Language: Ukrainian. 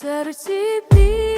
серці бій.